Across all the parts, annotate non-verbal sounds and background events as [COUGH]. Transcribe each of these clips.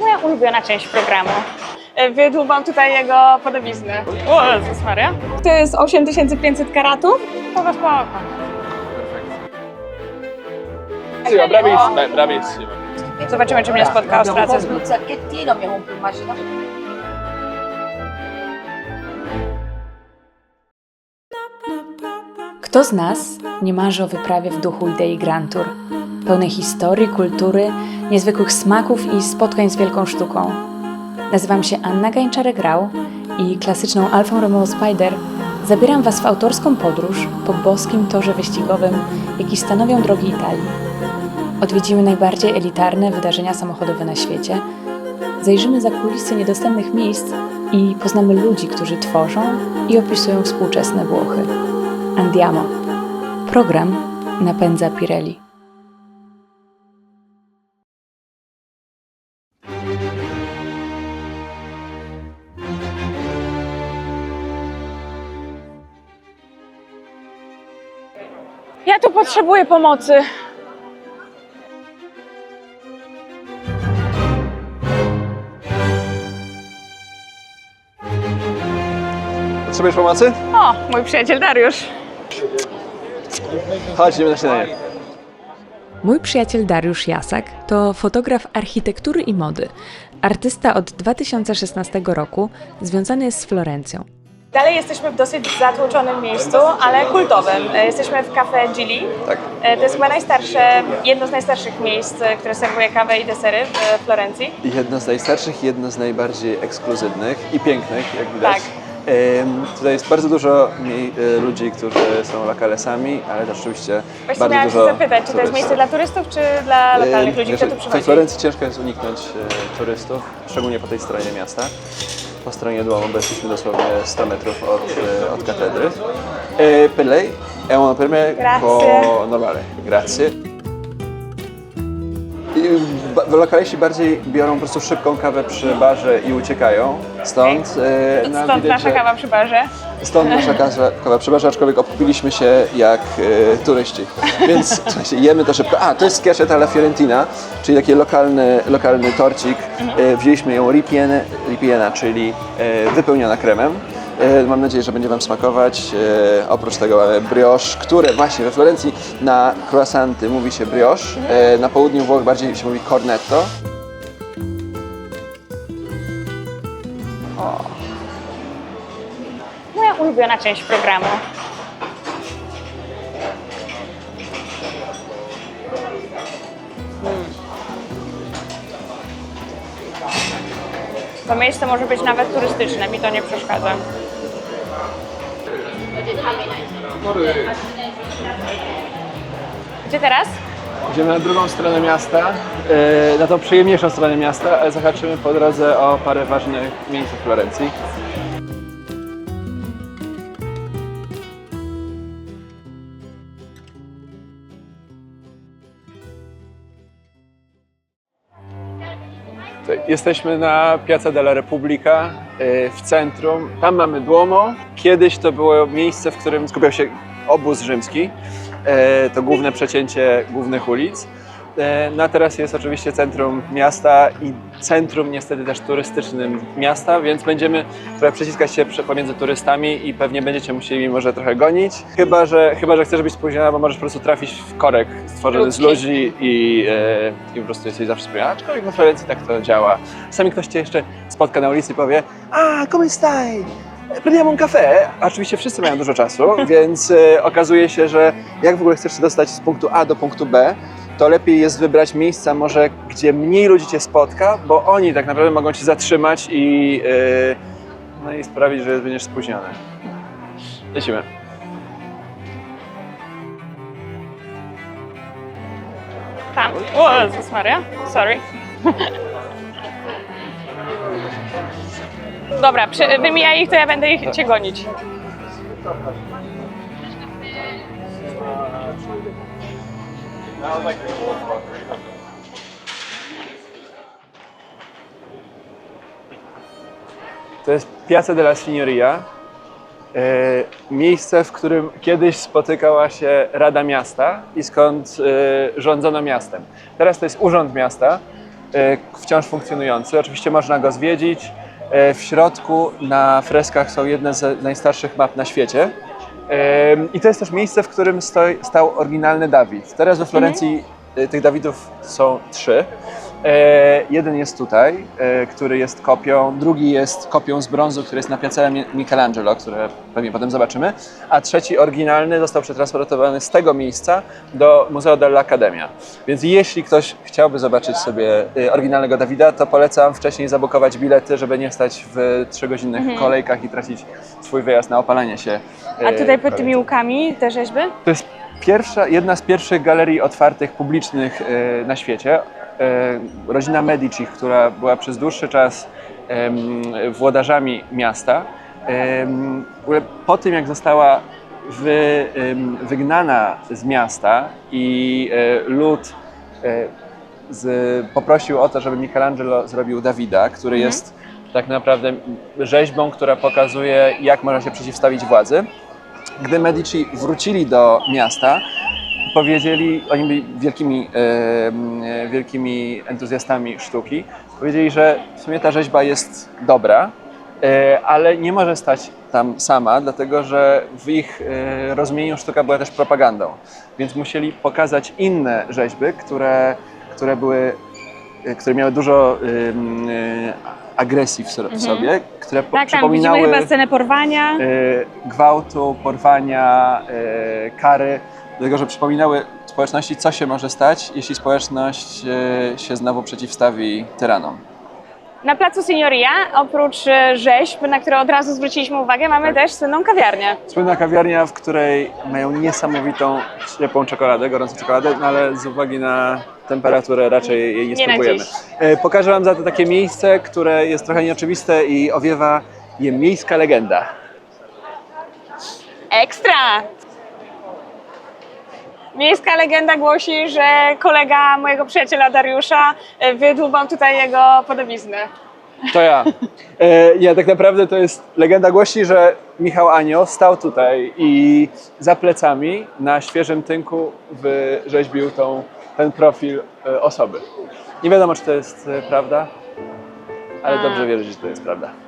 Moja ulubiona część programu. E, Wydłubam tutaj jego podobiznę. O Jezus Maria. To jest 8500 karatów? Spoko, spoko. Bravissima, eh, bravissima. Zobaczymy, czy mnie spotka ostracyzm. un sacchettino, abbiamo un. Kto z nas nie marzy o wyprawie w duchu idei Grand Tour, pełnej historii, kultury, niezwykłych smaków i spotkań z wielką sztuką? Nazywam się Anna Gańczarek-Grał i klasyczną Alfą Romeo Spider zabieram Was w autorską podróż po boskim torze wyścigowym, jaki stanowią drogi Italii. Odwiedzimy najbardziej elitarne wydarzenia samochodowe na świecie, zajrzymy za kulisy niedostępnych miejsc i poznamy ludzi, którzy tworzą i opisują współczesne Włochy. Andiamo. Program napędza Pirelli. Potrzebuję pomocy. Potrzebujesz pomocy? O, mój przyjaciel Dariusz. Chodź, idziemy na śniadanie. Mój przyjaciel Dariusz Jasak to fotograf architektury i mody, artysta od 2016 roku, związany jest z Florencją. Dalej jesteśmy w dosyć zatłoczonym miejscu, ale kultowym. E, Jesteśmy w Cafe Gili. Tak. E, To jest chyba najstarsze, jedno z najstarszych miejsc, e, które serwuje kawę i desery w Florencji. Jedno z najstarszych, jedno z najbardziej ekskluzywnych i pięknych, jak widać. Tak. Tutaj jest bardzo dużo mi, e, ludzi, którzy są lokalesami, ale też oczywiście Właśnie bardzo miałam się dużo zapytać, czy to jest turystów. miejsce dla turystów, czy dla lokalnych ludzi, wiesz, kto tu W przychodzi? Florencji ciężko jest uniknąć e, turystów, szczególnie po tej stronie miasta. Po stronie Duomo, bo jesteśmy dosłownie 100 metrów od, od katedry. E, per lei è una per me Grazie. normale. Grazie. Lokaliści bardziej biorą po prostu szybką kawę przy barze i uciekają. Stąd, e, no, Stąd widać, nasza że- kawa przy barze. Stąd nasza [LAUGHS] kawa, kawa przy barze, aczkolwiek opupiliśmy się jak e, turyści. Więc [LAUGHS] słuchajcie, jemy to szybko. A, to jest schiacciata alla fiorentina, czyli taki lokalny, lokalny torcik. E, wzięliśmy ją ripiene, ripiena, czyli e, wypełniona kremem. E, mam nadzieję, że będzie Wam smakować. E, oprócz tego mamy brioche, które właśnie we Florencji na croissanty mówi się brioche. E, na południu Włoch bardziej się mówi cornetto. Moja ulubiona część programu. To miejsce może być nawet turystyczne, mi to nie przeszkadza. Gdzie teraz? Idziemy na drugą stronę miasta, e, na tą przyjemniejszą stronę miasta, ale zahaczymy po drodze o parę ważnych miejsc w Florencji. Jesteśmy na Piazza della Repubblica e, w centrum. Tam mamy Duomo. Kiedyś to było miejsce, w którym skupiał się obóz rzymski. E, To główne przecięcie głównych ulic. E, No a teraz jest oczywiście centrum miasta i centrum niestety też turystycznym miasta, więc będziemy trochę przeciskać się pomiędzy turystami i pewnie będziecie musieli może trochę gonić. Chyba, że, chyba, że chcesz być spóźniona, bo możesz po prostu trafić w korek stworzony z ludzi i, e, i po prostu jesteś zawsze spóźniona. Aczkolwiek na Florencji tak to działa. Czasami ktoś cię jeszcze spotka na ulicy i powie a, come stai? Prendiamo un caffè. Oczywiście wszyscy mają dużo czasu, [LAUGHS] więc e, okazuje się, że jak w ogóle chcesz się dostać z punktu A do punktu B, to lepiej jest wybrać miejsca może, gdzie mniej ludzi cię spotka, bo oni tak naprawdę mogą cię zatrzymać i, e, no i sprawić, że będziesz spóźniony. Lecimy. Tam. O Jezus Maria, sorry. Dobra, przy, wymijaj ich, to ja będę ich cię gonić. To jest Piazza della Signoria, e, miejsce, w którym kiedyś spotykała się Rada Miasta i skąd e, rządzono miastem. Teraz to jest Urząd Miasta, e, wciąż funkcjonujący. Oczywiście można go zwiedzić. W środku na freskach są jedne z najstarszych map na świecie. I to jest też miejsce, w którym stał oryginalny Dawid. Teraz we Florencji e, tych Dawidów są trzy. E, jeden jest tutaj, e, który jest kopią, drugi jest kopią z brązu, który jest na Piazzale Mi- Michelangelo, które pewnie potem zobaczymy, a trzeci oryginalny został przetransportowany z tego miejsca do Museo dell'Accademia. Więc jeśli ktoś chciałby zobaczyć sobie e, oryginalnego Dawida, to polecam wcześniej zabukować bilety, żeby nie stać w trzygodzinnych kolejkach i tracić swój wyjazd na opalenie się. A e, tutaj pod tymi łukami te rzeźby? To jest pierwsza, jedna z pierwszych galerii otwartych, publicznych e, na świecie. E, Rodzina Medici, która była przez dłuższy czas włodarzami miasta, po tym jak została wy, wygnana z miasta i e, lud e, z, poprosił o to, żeby Michelangelo zrobił Dawida, który jest tak naprawdę rzeźbą, która pokazuje, jak można się przeciwstawić władzy. Gdy Medici wrócili do miasta, powiedzieli, oni byli wielkimi, e, wielkimi entuzjastami sztuki, powiedzieli, że w sumie ta rzeźba jest dobra, e, ale nie może stać tam sama, dlatego że w ich e, rozumieniu sztuka była też propagandą. Więc musieli pokazać inne rzeźby, które, które były, e, które miały dużo e, agresji w, so, w sobie, które po, Tak, tam przypominały widzimy chyba scenę porwania. e, gwałtu, porwania, e, kary, dlatego że przypominały społeczności, co się może stać, jeśli społeczność e, się znowu przeciwstawi tyranom. Na placu Signoria, oprócz e, rzeźb, na które od razu zwróciliśmy uwagę, mamy Tak. też słynną kawiarnię. Słynna kawiarnia, w której mają niesamowitą, ciepłą czekoladę, gorącą czekoladę, no ale z uwagi na temperaturę raczej jej nie Nie spróbujemy. E, Pokażę Wam za to takie miejsce, które jest trochę nieoczywiste i owiewa je miejska legenda. Ekstra! Miejska legenda głosi, że kolega mojego przyjaciela Dariusza e, wydłubał tutaj jego podobiznę. To ja. E, nie, tak naprawdę to jest legenda głosi, że Michał Anioł stał tutaj i za plecami na świeżym tynku wyrzeźbił tą, ten profil e, osoby. Nie wiadomo, czy to jest e, prawda, ale dobrze wierzyć, że to jest prawda.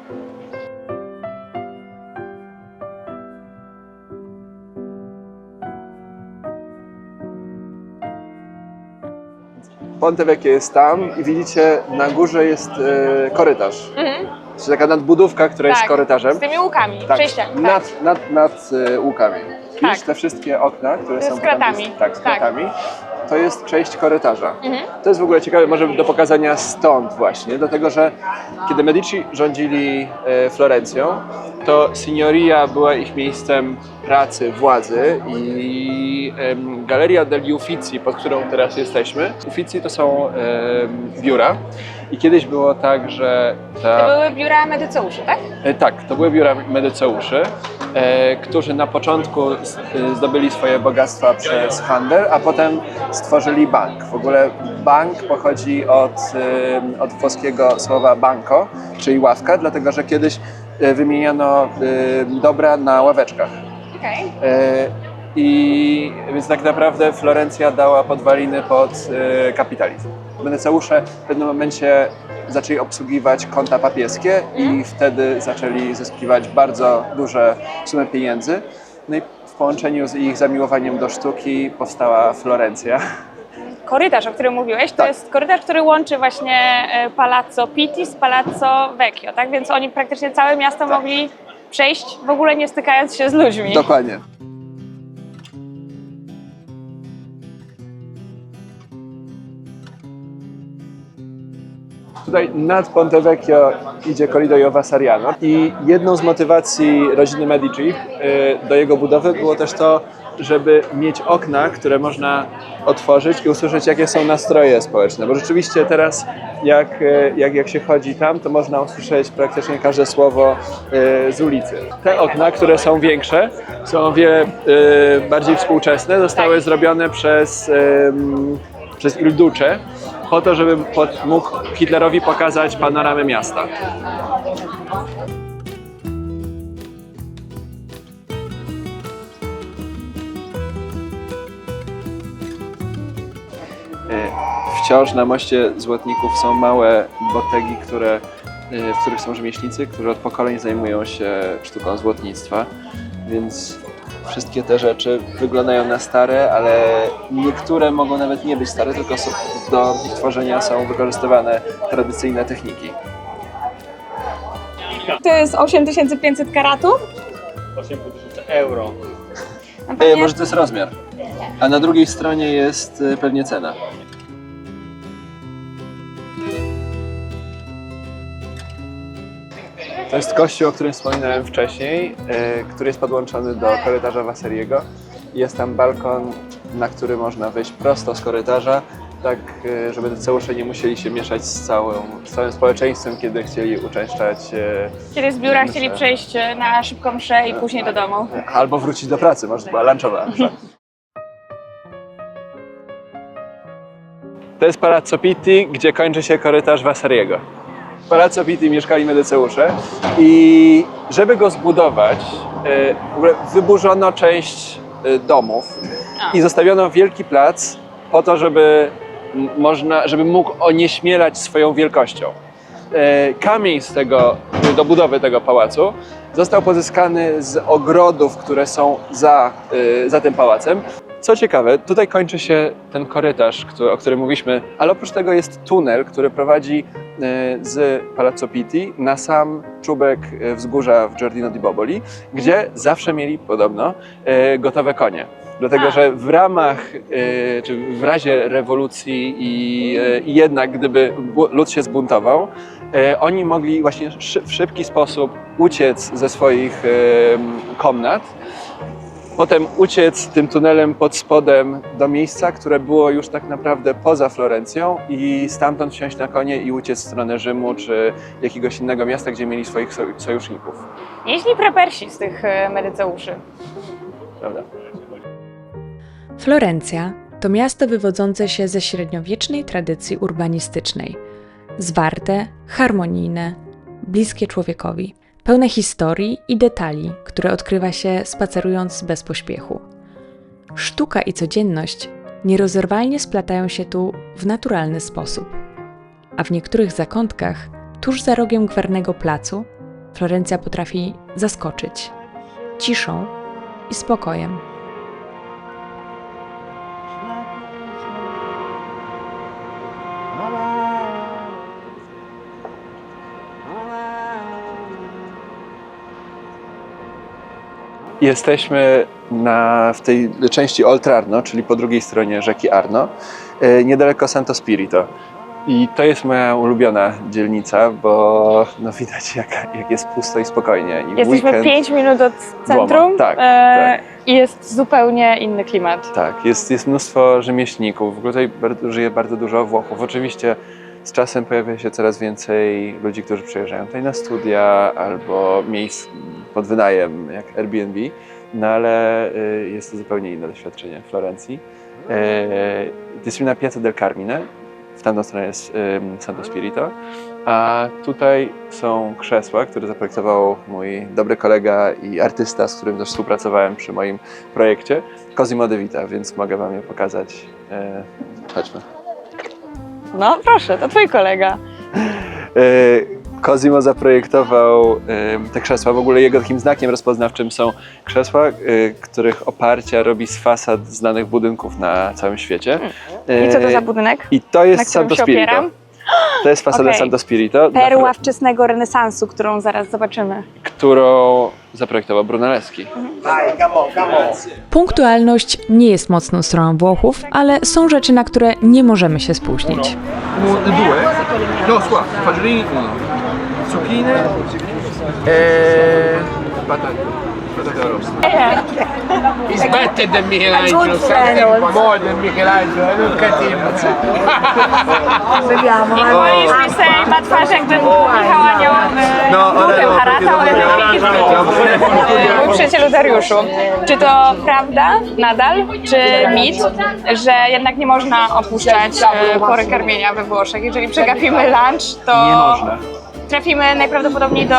Ponte Vecchio jest tam i widzicie na górze jest e, korytarz. Mhm. Czyli taka nadbudówka, która jest Tak, korytarzem. Z tymi łukami, Tak, przejściami. Tak. nad, nad, nad e, łukami. Tak. Widzisz te wszystkie okna, które Z są kratami. Tam, tak, z Tak. kratami. To jest część korytarza. Mhm. To jest w ogóle ciekawe, może do pokazania stąd właśnie, dlatego że kiedy Medici rządzili e, Florencją, to Signoria była ich miejscem pracy, władzy i em, Galeria degli Uffizi, pod którą teraz jesteśmy. Uffizi to są em, biura i kiedyś było tak, że ta... To były biura medyceuszy, tak? E, Tak, to były biura medyceuszy, e, którzy na początku s- e, zdobyli swoje bogactwa przez handel, a potem stworzyli bank. W ogóle bank pochodzi od, e, od włoskiego słowa banco, czyli ławka, dlatego że kiedyś wymieniano e, dobra na ławeczkach. Okej. E, I więc tak naprawdę Florencja dała podwaliny pod e, kapitalizm. Meneceusze w pewnym momencie zaczęli obsługiwać konta papieskie i wtedy zaczęli zyskiwać bardzo duże sumy pieniędzy. No i w połączeniu z ich zamiłowaniem do sztuki powstała Florencja. [LAUGHS] Korytarz, o którym mówiłeś, to Tak. jest korytarz, który łączy właśnie e, Palazzo Pitti z Palazzo Vecchio, tak? Więc oni praktycznie całe miasto Tak. mogli przejść, w ogóle nie stykając się z ludźmi. Dokładnie. Tutaj nad Ponte Vecchio idzie Corridoio Vasariano i jedną z motywacji rodziny Medici y, do jego budowy było też to, żeby mieć okna, które można otworzyć i usłyszeć, jakie są nastroje społeczne. Bo rzeczywiście teraz, jak, y, jak, jak się chodzi tam, to można usłyszeć praktycznie każde słowo y, z ulicy. Te okna, które są większe, są o wiele bardziej współczesne, zostały zrobione przez, przez Il Duce po to, żeby pod, mógł Hitlerowi pokazać panoramę miasta. E, wciąż na moście Złotników są małe botegi, które, y, w których są rzemieślnicy, którzy od pokoleń zajmują się sztuką złotnictwa, więc wszystkie te rzeczy wyglądają na stare, ale niektóre mogą nawet nie być stare, tylko są, do ich tworzenia są wykorzystywane tradycyjne techniki. To jest 8500 karatów. 8000 euro. No E, może to jest rozmiar, a na drugiej stronie jest e, pewnie cena. To jest kościół, o którym wspominałem wcześniej, e, który jest podłączony do korytarza Waseriego. Jest tam balkon, na który można wejść prosto z korytarza, tak e, żeby te całusze nie musieli się mieszać z, całą, z całym społeczeństwem, kiedy chcieli uczęszczać e, Kiedy z biura Mszę. chcieli przejść na szybką mszę i później do domu. albo wrócić do pracy, może to była lunchowa. [LAUGHS] msza. To jest Palazzo Pitti, gdzie kończy się korytarz Vasariego. Pitti mieszkali Medyceusze i żeby go zbudować, e, wyburzono część e, domów i zostawiono wielki plac po to, żeby można, żeby mógł onieśmielać swoją wielkością. E, Kamień z tego, do budowy tego pałacu został pozyskany z ogrodów, które są za, za tym pałacem. Co ciekawe, tutaj kończy się ten korytarz, który, o którym mówiliśmy, ale oprócz tego jest tunel, który prowadzi e, z Palazzo Pitti na sam czubek e, wzgórza w Giardino di Boboli, gdzie zawsze mieli podobno e, gotowe konie. Dlatego, A. że w ramach, czy w razie rewolucji i, i jednak gdyby lud się zbuntował, oni mogli właśnie w szybki sposób uciec ze swoich komnat, potem uciec tym tunelem pod spodem do miejsca, które było już tak naprawdę poza Florencją i stamtąd wsiąść na konie i uciec w stronę Rzymu czy jakiegoś innego miasta, gdzie mieli swoich soj- sojuszników. Nieźli prepersi z tych e, medyceuszy. Prawda? Florencja to miasto wywodzące się ze średniowiecznej tradycji urbanistycznej. Zwarte, harmonijne, bliskie człowiekowi, pełne historii i detali, które odkrywa się spacerując bez pośpiechu. Sztuka i codzienność nierozerwalnie splatają się tu w naturalny sposób. A w niektórych zakątkach, tuż za rogiem gwarnego placu, Florencja potrafi zaskoczyć ciszą i spokojem. Jesteśmy na, w tej części Oltrarno, czyli po drugiej stronie rzeki Arno, e, niedaleko Santo Spirito. I to jest moja ulubiona dzielnica, bo no widać jak, jak jest pusto i spokojnie. I Jesteśmy weekend, 5 minut od centrum tak, e, i jest zupełnie inny klimat. Tak, jest, jest mnóstwo rzemieślników. W ogóle tutaj żyje bardzo dużo Włochów. Oczywiście z czasem pojawia się coraz więcej ludzi, którzy przyjeżdżają tutaj na studia albo miejsc pod wynajem, jak Airbnb, no ale y, jest to zupełnie inne doświadczenie w Florencji. Jesteśmy na Piazza del Carmine, w tamtą stronę jest Santo Spirito, a tutaj są krzesła, które zaprojektował mój dobry kolega i artysta, z którym też współpracowałem przy moim projekcie, Cosimo De Vita, więc mogę Wam je pokazać. E, chodźmy. No proszę, to twój kolega. E, Cosimo zaprojektował te krzesła. W ogóle jego takim znakiem rozpoznawczym są krzesła, e, których oparcia robi z fasad znanych budynków na całym świecie. I co to E, za budynek? I to na jest którym Santo Spirito. opieram? To jest fasada Okej. Santo Spirito, Perła wczesnego renesansu, którą zaraz zobaczymy. którą zaprojektował Brunelleschi. Punktualność nie jest mocną stroną Włochów, ale są rzeczy, na które nie możemy się spóźnić. due? No, scusa, fagiolini uno. Zucchine e patate. Patate rosse. Smetti del Michelangelo, sai mo del Michelangelo, non cattivo. I mogliśmy say ma twarz jakby Michał Anioł No, no, ale no, haratał, ale Mój przyjacielu Dariuszu, czy to prawda nadal, czy mit, że jednak nie można opuszczać e, pory karmienia we Włoszech? Jeżeli przegapimy lunch, to trafimy najprawdopodobniej do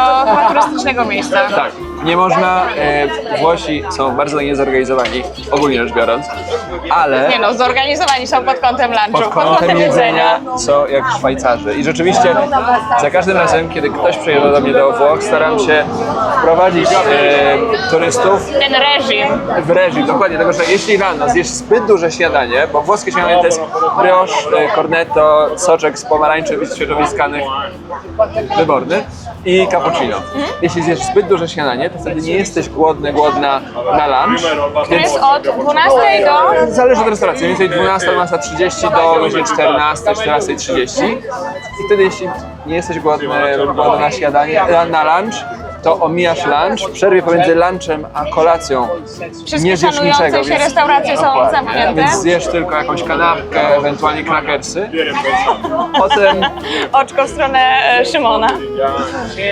turystycznego miejsca. Tak, Nie można, e, Włosi są bardzo niezorganizowani, ogólnie rzecz biorąc, ale Nie no, zorganizowani są pod kątem lunchu, pod kątem jedzenia są jak Szwajcarzy. I rzeczywiście za każdym razem, kiedy ktoś przyjeżdża do mnie do Włoch, staram się wprowadzić e, turystów Ten reżim. w reżim, dokładnie, dlatego że jeśli rano zjesz zbyt duże śniadanie, bo włoskie śniadanie to jest brioche, e, cornetto, soczek z pomarańczy świeżowiskanych, wyborny i cappuccino. Jeśli zjesz zbyt duże śniadanie, to wtedy nie jesteś głodny, głodna na lunch, To jest od 12 do... Zależy od restauracji, mniej więcej 12, 12.30 do godziny 14, 14.30. I wtedy jeśli nie jesteś głodny, głodny na śniadanie, na lunch, to omijasz lunch, w przerwie pomiędzy lunchem a kolacją Wszystkie nie zjesz szanujące niczego. się restauracje są Dokładnie. zamknięte. Więc zjesz tylko jakąś kanapkę, ewentualnie krakersy. Potem, Oczko w stronę e, Szymona.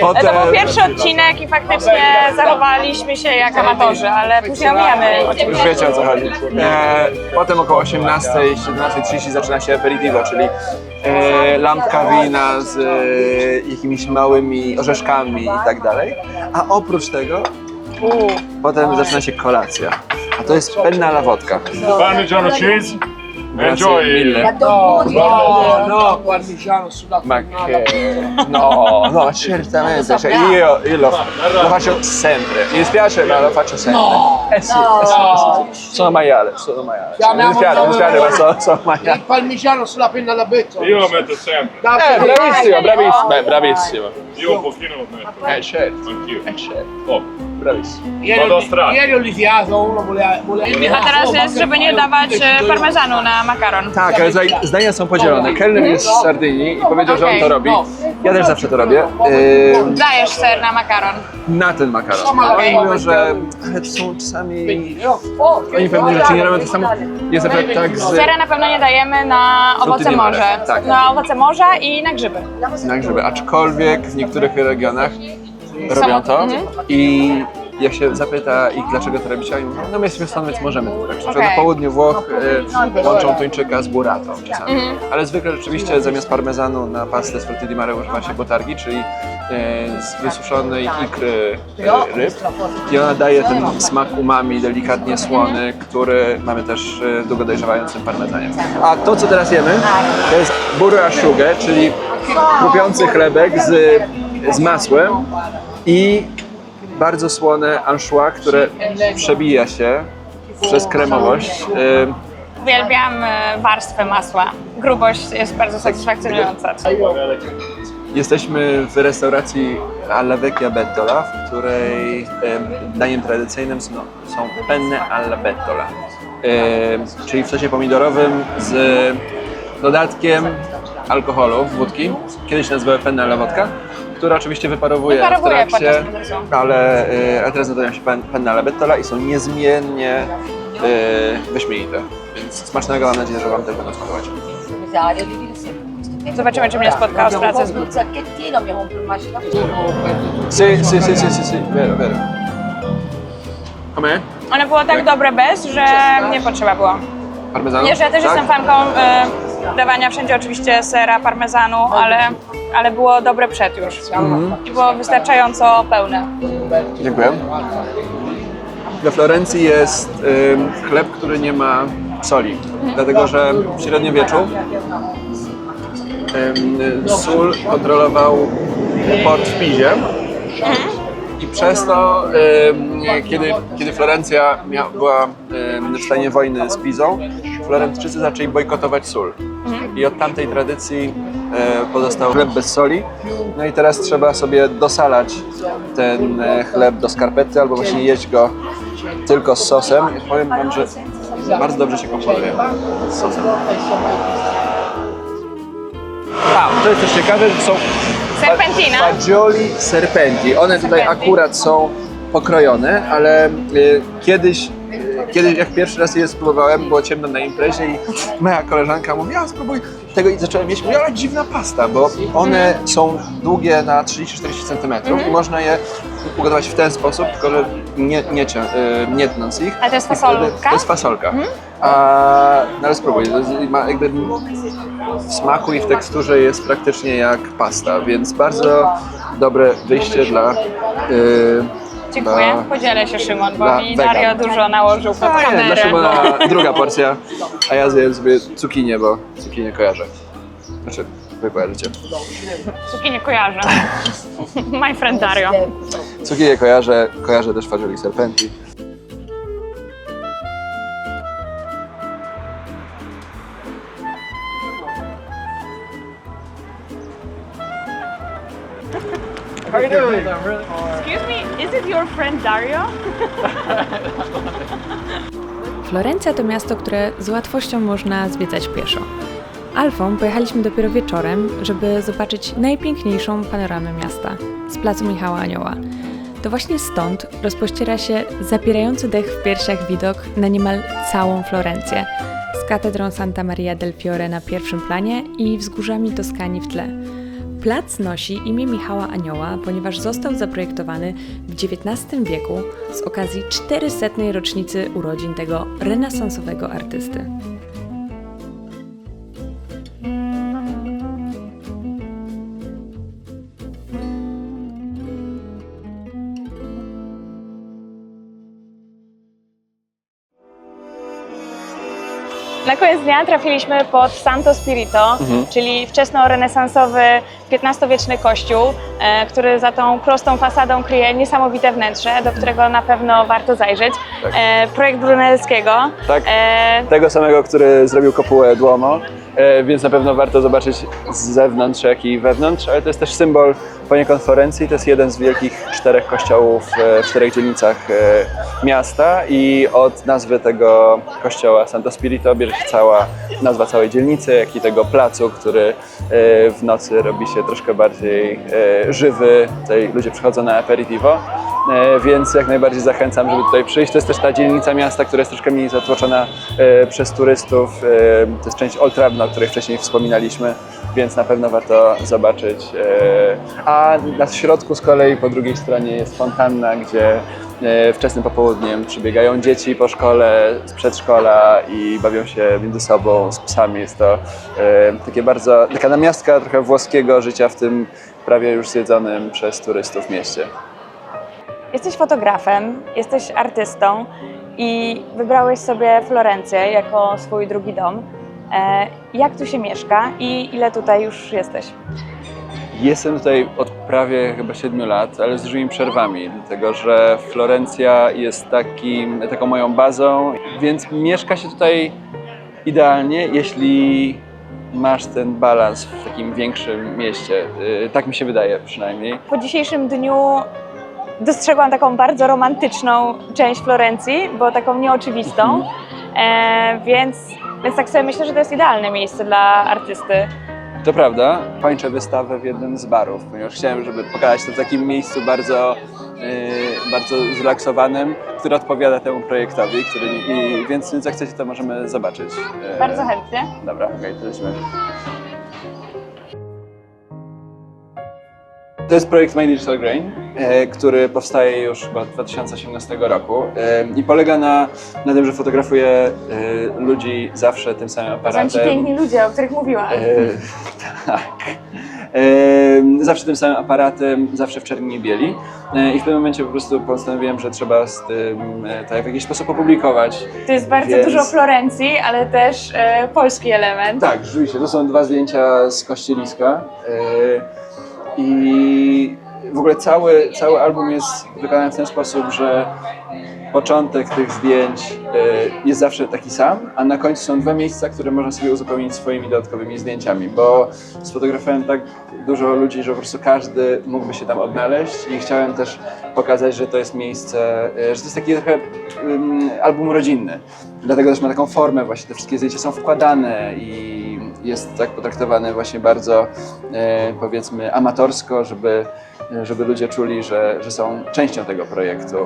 potem To był pierwszy odcinek i faktycznie zachowaliśmy się jak amatorzy, ale później omijamy Już wiecie o co chodzi. E, potem około 18, 17.30 zaczyna się aperitivo, czyli e, lampka wina z e, jakimiś małymi orzeszkami i tak dalej. A oprócz tego potem zaczyna się kolacja. A to jest penna alla vodka. Parmigiano cheese. Grazie Enjoy. mille. No, no, no, parmigiano sulla Ma che... No, no, certamente. Cioè, io, io lo, lo faccio sempre. Mi dispiace, ma lo faccio sempre. Eh sì, eh sì, eh sì, sì. Sono maiale, sono maiale. Cioè, mi dispiace, mi dispiace, ma sono, sono maiale. Il parmigiano sulla penna alla bettola. Io lo metto sempre. Eh, bravissimo, bravissimo. Beh, bravissimo. Io un pochino lo metto. Eh, certo, Anch'io. eh, certo. Oh. Bravissimo. Ieri, Vado ho, a strada. ieri ho litigato, uno voleva... voleva A teraz jest, żeby nie dawać e, parmezanu na makaron. Tak, ale tutaj zdania są podzielone. Kelner jest z Sardynii i powiedział, że on to robi. Ja też zawsze to robię. Dajesz ser na makaron. na ten makaron. Oni mówią, że ale to są czasami... Oni pewne rzeczy nie robią to samo. Jest na przykład tak z... Sera na pewno nie dajemy na owoce morza. tak. Na owoce morza i na grzyby. na grzyby, aczkolwiek w niektórych regionach robią to i jak się zapyta ich dlaczego to robicie, oni mówią, no my jesteśmy stąd, więc możemy to robić. Na przykład Okej. na południu Włoch y, łączą tuńczyka z burratą czasami. Ale zwykle rzeczywiście zamiast parmezanu na pastę z frutti di mare używa się botargi, czyli y, z wysuszonej ikry y, ryb i ona daje ten smak umami, delikatnie słony, który mamy też y, w długo dojrzewającym parmezanie. A to co teraz jemy to jest burro asciughe, czyli chrupiący chlebek z, z masłem i bardzo słone anchois, które przebija się przez kremowość. Uwielbiam e, warstwę masła. Grubość jest bardzo satysfakcjonująca. Jesteśmy w restauracji Alla Vecchia Bettola, w której em, daniem tradycyjnym są, są penne alla bettola, czyli w sosie pomidorowym z dodatkiem alkoholu, wódki. Kiedyś nazywały penne alla vodka, która oczywiście wyparowuje, Wyparowuje w trakcie, ale, ale teraz nazywają się pen- penne bettola i są niezmiennie e, wyśmienite. Więc smacznego, mam nadzieję, że Wam też będą smakować. Zobaczymy, czy mnie spotkało z pracy. Sì, sì, sì, sì, sì, sì, vero, vero. Com'è? One było tak dobre bez, że nie potrzeba było. Parmezanu? Nie, że ja też Tak? jestem fanką e, dawania wszędzie oczywiście sera, parmezanu, ale, ale było dobre przed już. I było wystarczająco pełne. Dziękuję. We Florencji jest ym, chleb, który nie ma soli, dlatego że w średniowieczu ym, sól kontrolował port w Pizie i przez to, ym, kiedy, kiedy Florencja mia, była ym, w stanie wojny z Pizą, Florentyjczycy zaczęli bojkotować sól. I od tamtej tradycji e, pozostał chleb bez soli. No i teraz trzeba sobie dosalać ten e, chleb do skarpety albo właśnie jeść go tylko z sosem. I powiem wam, że bardzo dobrze się komponuje z sosem. A, to jest też ciekawe, że są Serpentina. fagioli serpenti. One tutaj akurat są pokrojone, ale y, kiedyś, kiedyś jak pierwszy raz je spróbowałem, było ciemno na imprezie i moja koleżanka mówi, ja spróbuj tego i zacząłem jeść. Mówię, ale dziwna pasta, bo one są długie na 30-40 cm i można je ugotować w ten sposób, tylko że nie, nie, cię, y, nie tnąc ich. A to jest I wtedy- fasolka? To jest fasolka. A, no ale spróbuj, to jest, ma jakby w smaku i w teksturze jest praktycznie jak pasta, więc bardzo dobre wyjście dla y, Dziękuję. Podzielę się Szymon, bo dla mi wegan. Dario dużo nałożył pod A nie, kamerę. dla Szymona druga porcja, a ja zjem sobie cukinię, bo cukinię kojarzę. Znaczy, wy kojarzycie. Cuki nie kojarzę. [LAUGHS] My friend Dario. Cukinię kojarzę, kojarzę też fagioli serpenti. Excuse me, is it your friend Dario? Florencja to miasto, które z łatwością można zwiedzać pieszo. Alfą pojechaliśmy dopiero wieczorem, żeby zobaczyć najpiękniejszą panoramę miasta z placu Michała Anioła. To właśnie stąd rozpościera się zapierający dech w piersiach widok na niemal całą Florencję, z katedrą Santa Maria del Fiore na pierwszym planie i wzgórzami Toskanii w tle. Plac nosi imię Michała Anioła, ponieważ został zaprojektowany w XIX wieku z okazji 400. rocznicy urodzin tego renesansowego artysty. Na koniec dnia trafiliśmy pod Santo Spirito, czyli wczesnorenesansowy XV-wieczny kościół, e, który za tą prostą fasadą kryje niesamowite wnętrze, do którego na pewno warto zajrzeć. Tak. E, projekt Brunellskiego. Tak. E, Tego samego, który zrobił kopułę Duomo, więc na pewno warto zobaczyć z zewnątrz, jak i wewnątrz, ale to jest też symbol poniekąd Florencji. To jest jeden z wielkich czterech kościołów e, w czterech dzielnicach e, miasta i od nazwy tego kościoła Santo Spirito bierze się cała nazwa całej dzielnicy, jak i tego placu, który e, w nocy robi się troszkę bardziej e, żywy. Tutaj ludzie przychodzą na aperitivo. E, więc jak najbardziej zachęcam, żeby tutaj przyjść. To jest też ta dzielnica miasta, która jest troszkę mniej zatłoczona e, przez turystów. E, to jest część Old o której wcześniej wspominaliśmy, więc na pewno warto zobaczyć. A na środku z kolei po drugiej stronie jest fontanna, gdzie wczesnym popołudniem przybiegają dzieci po szkole, z przedszkola i bawią się między sobą, z psami. Jest to takie bardzo, taka namiastka trochę włoskiego życia w tym prawie już zjedzonym przez turystów mieście. Jesteś fotografem, jesteś artystą i wybrałeś sobie Florencję jako swój drugi dom. E, jak tu się mieszka i ile tutaj już jesteś? Jestem tutaj od prawie chyba 7 lat, ale z dużymi przerwami, dlatego że Florencja jest takim, taką moją bazą, więc mieszka się tutaj idealnie, jeśli masz ten balans w takim większym mieście. Yy, Tak mi się wydaje przynajmniej. Po dzisiejszym dniu dostrzegłam taką bardzo romantyczną część Florencji, bo taką nieoczywistą, e, więc, więc tak sobie myślę, że to jest idealne miejsce dla artysty. To prawda, kończę wystawę w jednym z barów, ponieważ chciałem, żeby pokazać to w takim miejscu bardzo, yy, bardzo zrelaksowanym, które odpowiada temu projektowi, który, i, więc, więc jak chcecie, to możemy zobaczyć. Yy, Bardzo chętnie. Dobra, okej, to lecimy. To jest projekt My Digital Grain, e, który powstaje już chyba od 2018 roku e, i polega na, na tym, że fotografuję e, ludzi zawsze tym samym Są ci aparatem. piękni ludzie, o których mówiłam. Tak. Zawsze tym samym aparatem, zawsze w czerni i bieli. I w pewnym momencie po prostu postanowiłem, że trzeba z tym tak w jakiś sposób opublikować. To jest bardzo więc- dużo Florencji, ale też polski element. Tak, rzeczywiście. To są dwa zdjęcia z kościeliska. I w ogóle cały, cały album jest wykonany w ten sposób, że początek tych zdjęć e, jest zawsze taki sam, a na końcu są dwa miejsca, które można sobie uzupełnić swoimi dodatkowymi zdjęciami, bo sfotografowałem tak dużo ludzi, że po prostu każdy mógłby się tam odnaleźć i chciałem też pokazać, że to jest miejsce, e, że to jest taki trochę um, album rodzinny. Dlatego też ma taką formę właśnie, te wszystkie zdjęcia są wkładane i jest tak potraktowane właśnie bardzo e, powiedzmy amatorsko, żeby, żeby ludzie czuli, że, że są częścią tego projektu.